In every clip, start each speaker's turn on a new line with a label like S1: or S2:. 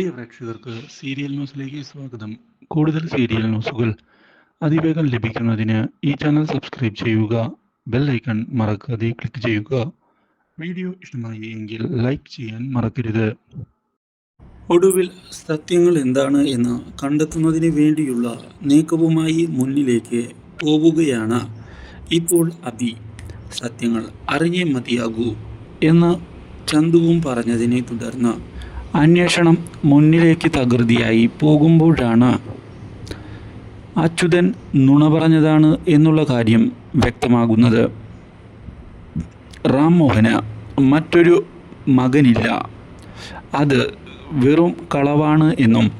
S1: പ്രിയ പ്രേക്ഷകർക്ക് സീരിയൽ ന്യൂസിലേക്ക് സ്വാഗതം. കൂടുതൽ സീരിയൽ ന്യൂസുകൾ അതിവേഗം ലഭിക്കുന്നതിന് ഈ ചാനൽ സബ്സ്ക്രൈബ് ചെയ്യുക ബെൽ ഐക്കൺ മറക്കാതെ ക്ലിക്ക് ചെയ്യുക. വീഡിയോ ഇഷ്ടമായി എങ്കിൽ ലൈക്ക് ചെയ്യാൻ മറക്കരുത്. ഒടുവിൽ സത്യങ്ങൾ എന്താണ് എന്ന് കണ്ടെത്തുന്നതിന് വേണ്ടിയുള്ള നീക്കവുമായി മുന്നിലേക്ക് പോവുകയാണ് ഇപ്പോൾ അബി സത്യങ്ങൾ അറിഞ്ഞേ മതിയാകൂ എന്ന് ചന്തുവും പറഞ്ഞതിനെ തുടർന്ന് അന്വേഷണം മുന്നിലേക്ക് തകൃതിയായി പോകുമ്പോഴാണ് അച്യുതൻ നുണ പറഞ്ഞതാണ് എന്നുള്ള കാര്യം വ്യക്തമാകുന്നത്. റാം മറ്റൊരു മകനില്ല. അത് വെറും കളവാണ് എന്നും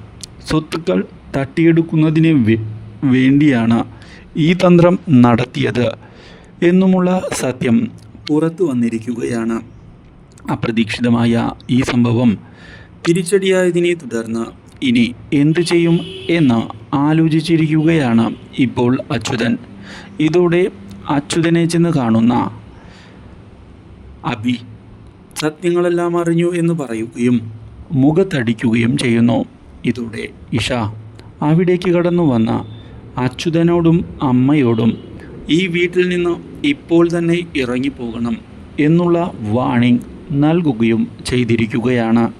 S1: സ്വത്തുക്കൾ തട്ടിയെടുക്കുന്നതിന് വേണ്ടിയാണ് ഈ തന്ത്രം നടത്തിയത് എന്നുമുള്ള സത്യം പുറത്തു വന്നിരിക്കുകയാണ്. അപ്രതീക്ഷിതമായ ഈ സംഭവം തിരിച്ചടിയായതിനെ തുടർന്ന് ഇനി എന്തു ചെയ്യും എന്ന് ആലോചിച്ചിരിക്കുകയാണ് ഇപ്പോൾ അച്യുതൻ. ഇതോടെ അച്യുതനെ ചെന്ന് കാണുന്ന അബി സത്യങ്ങളെല്ലാം അറിഞ്ഞു എന്ന് പറയുകയും മുഖത്തടിക്കുകയും ചെയ്യുന്നു. ഇതോടെ ഇഷ അവിടേക്ക് കടന്നു വന്ന അച്യുതനോടും അമ്മയോടും ഈ വീട്ടിൽ നിന്ന് ഇപ്പോൾ തന്നെ ഇറങ്ങിപ്പോകണം എന്നുള്ള വാണിംഗ് നൽകുകയും ചെയ്തിരിക്കുകയാണ്.